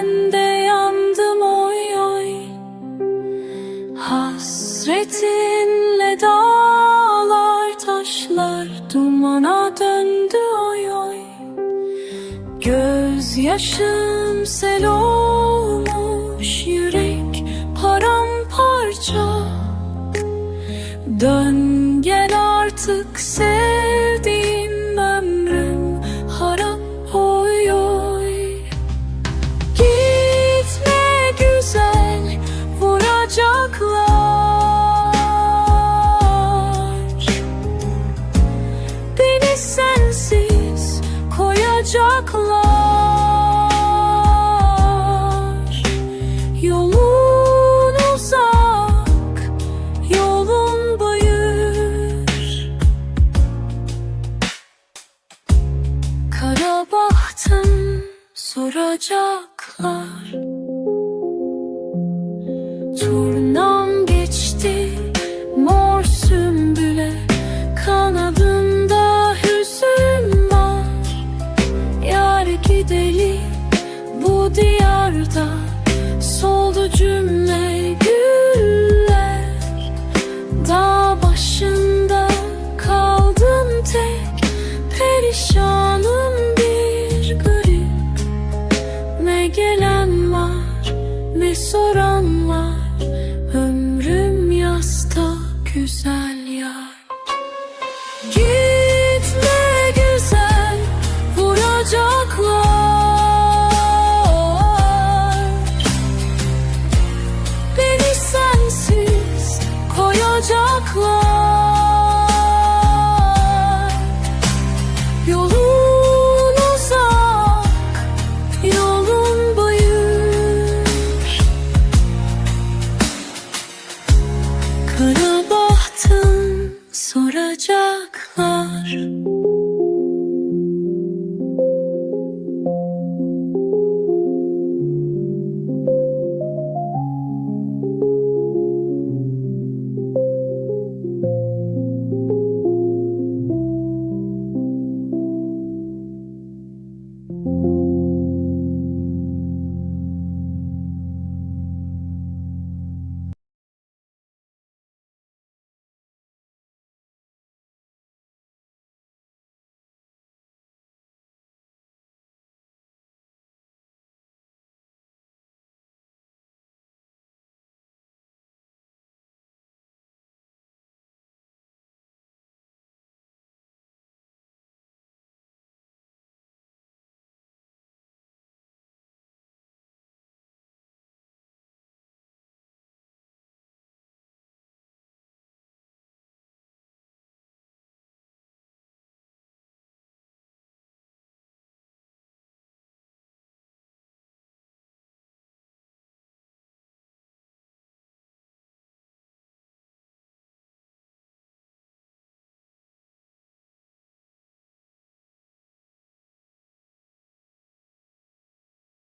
ben de yandım oy oy. Hasretinle dağlar taşlar dumana döndü oy oy. Göz yaşım sel olmuş yürek paramparça. Dön gel artık sen. soracaklar. Turnam geçti mor sümbüle. Kanadında hüzün var. Yar gidelim bu diyarda. Soldu cümle güller. Dağ başında kaldım tek. Perişanım sorarım Kara bahtım soracaklar